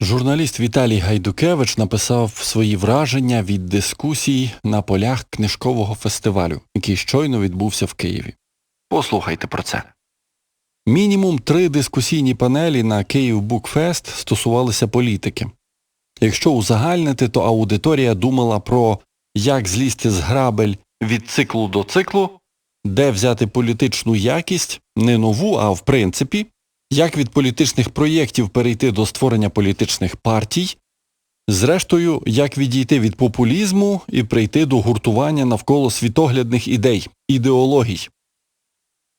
Журналіст Віталій Гайдукевич написав свої враження від дискусій на полях книжкового фестивалю, який щойно відбувся в Києві. Послухайте про це. Мінімум три дискусійні панелі на Київ Букфест стосувалися політики. Якщо узагальнити, то аудиторія думала про як злізти з грабель від циклу до циклу, де взяти політичну якість, не нову, а в принципі, як від політичних проєктів перейти до створення політичних партій, зрештою, як відійти від популізму і прийти до гуртування навколо світоглядних ідей, ідеологій.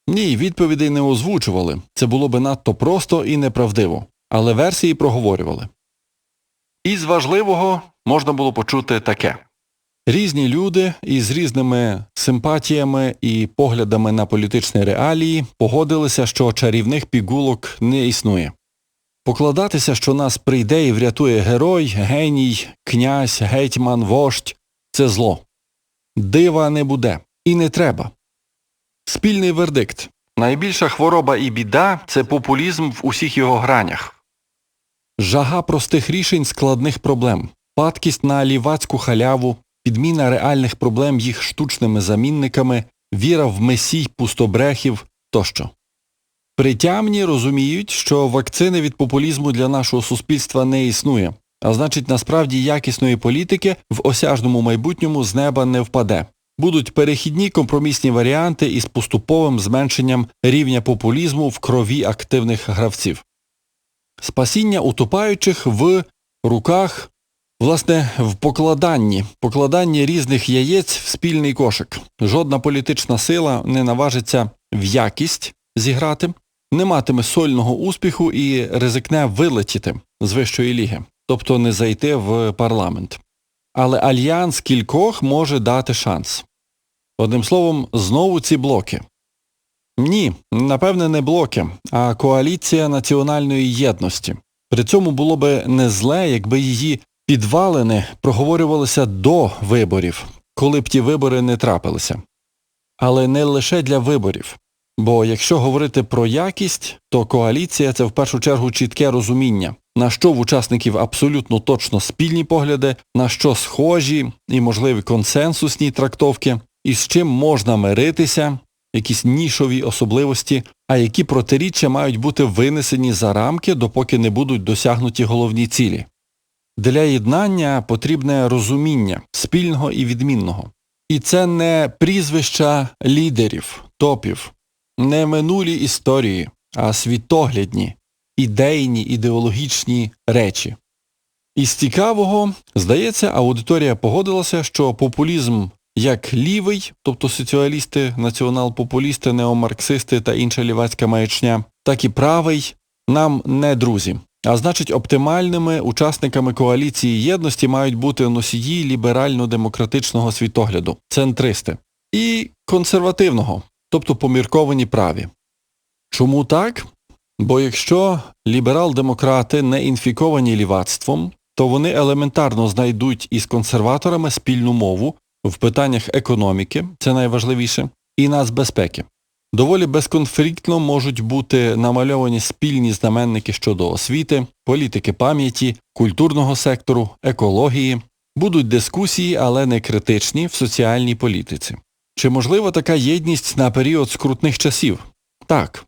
Ні, відповідей не озвучували, це було би надто просто і неправдиво, але версії проговорювали. Із важливого можна було почути таке. Різні люди із різними симпатіями і поглядами на політичні реалії погодилися, що чарівних пігулок не існує. Покладатися, що нас прийде і врятує герой, геній, князь, гетьман, вождь – це зло. Дива не буде. І не треба. Спільний вердикт. Найбільша хвороба і біда – це популізм в усіх його гранях. Жага простих рішень складних проблем, падкість на лівацьку халяву, підміна реальних проблем їх штучними замінниками, віра в месій пустобрехів тощо. Притямні розуміють, що вакцини від популізму для нашого суспільства не існує, а значить, насправді якісної політики в осяжному майбутньому з неба не впаде. Будуть перехідні компромісні варіанти із поступовим зменшенням рівня популізму в крові активних гравців. Спасіння утопаючих в руках Власне, в покладанні, покладанні різних яєць в спільний кошик. Жодна політична сила не наважиться в якість зіграти, не матиме сольного успіху і ризикне вилетіти з вищої ліги, тобто не зайти в парламент. Але альянс кількох може дати шанс. Одним словом, знову ці блоки. Ні, напевне, не блоки, а коаліція національної єдності. При цьому було би не зле, якби її підвалини проговорювалися до виборів, коли б ті вибори не трапилися. Але не лише для виборів. Бо якщо говорити про якість, то коаліція це в першу чергу чітке розуміння, на що в учасників абсолютно точно спільні погляди, на що схожі і можливі консенсусні трактовки, і з чим можна миритися, якісь нішові особливості, а які протиріччя мають бути винесені за рамки, допоки не будуть досягнуті головні цілі. Для єднання потрібне розуміння спільного і відмінного. І це не прізвища лідерів, топів, не минулі історії, а світоглядні, ідейні, ідеологічні речі. Із цікавого, здається, аудиторія погодилася, що популізм як лівий, тобто соціалісти, націонал-популісти, неомарксисти та інша лівацька маячня, так і правий нам не друзі. А значить, оптимальними учасниками коаліції єдності мають бути носії ліберально-демократичного світогляду, центристи, і консервативного, тобто помірковані праві. Чому так? Бо якщо ліберал-демократи не інфіковані лівацтвом, то вони елементарно знайдуть із консерваторами спільну мову в питаннях економіки, це найважливіше, і нацбезпеки. Доволі безконфліктно можуть бути намальовані спільні знаменники щодо освіти, політики пам'яті, культурного сектору, екології, будуть дискусії, але не критичні в соціальній політиці. Чи можлива така єдність на період скрутних часів? Так.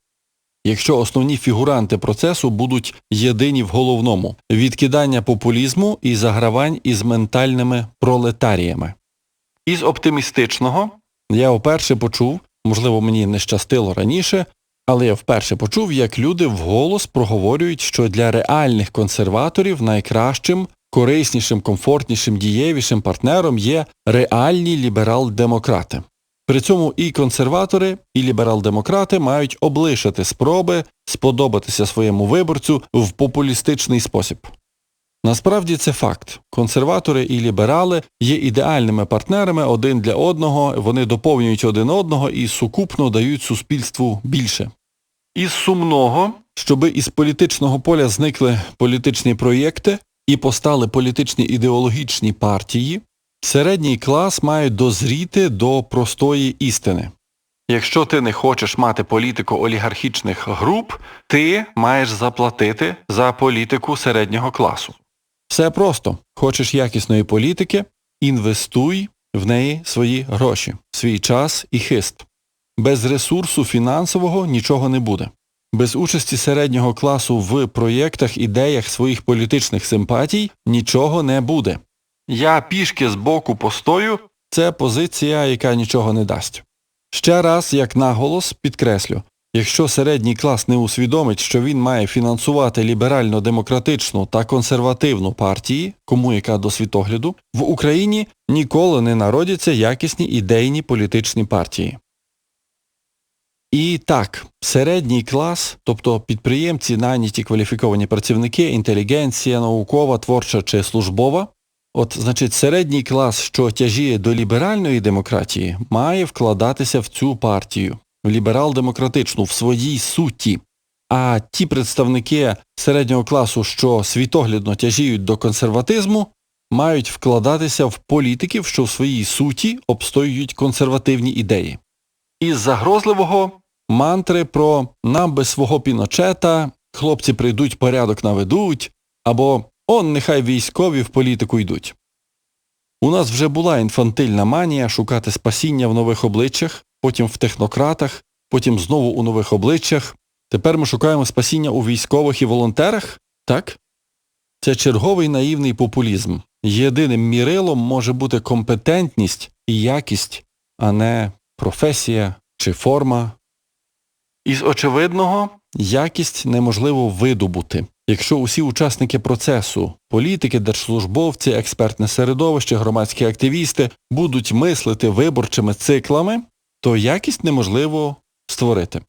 Якщо основні фігуранти процесу будуть єдині в головному відкидання популізму і загравань із ментальними пролетаріями. Із оптимістичного я вперше почув, Можливо, мені не щастило раніше, але я вперше почув, як люди вголос проговорюють, що для реальних консерваторів найкращим, кориснішим, комфортнішим, дієвішим партнером є реальні ліберал-демократи. При цьому і консерватори, і ліберал-демократи мають облишити спроби сподобатися своєму виборцю в популістичний спосіб. Насправді це факт. Консерватори і ліберали є ідеальними партнерами один для одного, вони доповнюють один одного і сукупно дають суспільству більше. Із сумного, щоби із політичного поля зникли політичні проєкти і постали політичні ідеологічні партії, середній клас має дозріти до простої істини. Якщо ти не хочеш мати політику олігархічних груп, ти маєш заплатити за політику середнього класу. Все просто. Хочеш якісної політики, інвестуй в неї свої гроші, свій час і хист. Без ресурсу фінансового нічого не буде. Без участі середнього класу в проєктах, ідеях своїх політичних симпатій нічого не буде. Я пішки з боку постою це позиція, яка нічого не дасть. Ще раз, як наголос, підкреслю, якщо середній клас не усвідомить, що він має фінансувати ліберально-демократичну та консервативну партії, кому яка до світогляду, в Україні ніколи не народяться якісні ідейні політичні партії. І так, середній клас, тобто підприємці, найняті кваліфіковані працівники, інтелігенція, наукова, творча чи службова, от, значить, середній клас, що тяжіє до ліберальної демократії, має вкладатися в цю партію, ліберал-демократичну, в своїй суті. А ті представники середнього класу, що світоглядно тяжіють до консерватизму, мають вкладатися в політиків, що в своїй суті обстоюють консервативні ідеї. Із загрозливого мантри про нам без свого піночета, хлопці прийдуть, порядок наведуть, або он нехай військові в політику йдуть. У нас вже була інфантильна манія шукати спасіння в нових обличчях, потім в технократах, потім знову у нових обличчях. Тепер ми шукаємо спасіння у військових і волонтерах, так? Це черговий наївний популізм. Єдиним мірилом може бути компетентність і якість, а не професія чи форма. Із очевидного, якість неможливо видобути. Якщо усі учасники процесу, політики, держслужбовці, експертне середовище, громадські активісти будуть мислити виборчими циклами, то якість неможливо створити.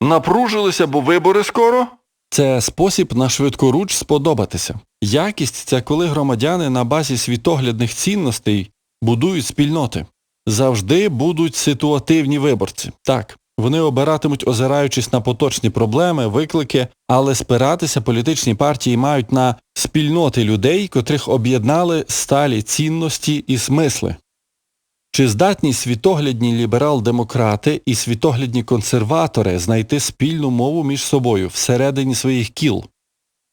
Напружилися, бо вибори скоро? Це спосіб на швидкоруч сподобатися. Якість це коли громадяни на базі світоглядних цінностей будують спільноти. Завжди будуть ситуативні виборці. Так, вони обиратимуть, озираючись на поточні проблеми, виклики, але спиратися політичні партії мають на спільноти людей, котрих об'єднали сталі цінності і смисли. Чи здатні світоглядні ліберал-демократи і світоглядні консерватори знайти спільну мову між собою всередині своїх кіл?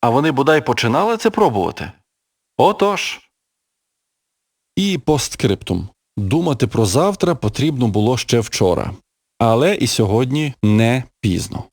А вони бодай починали це пробувати? Отож. І постскриптум. Думати про завтра потрібно було ще вчора. Але і сьогодні не пізно.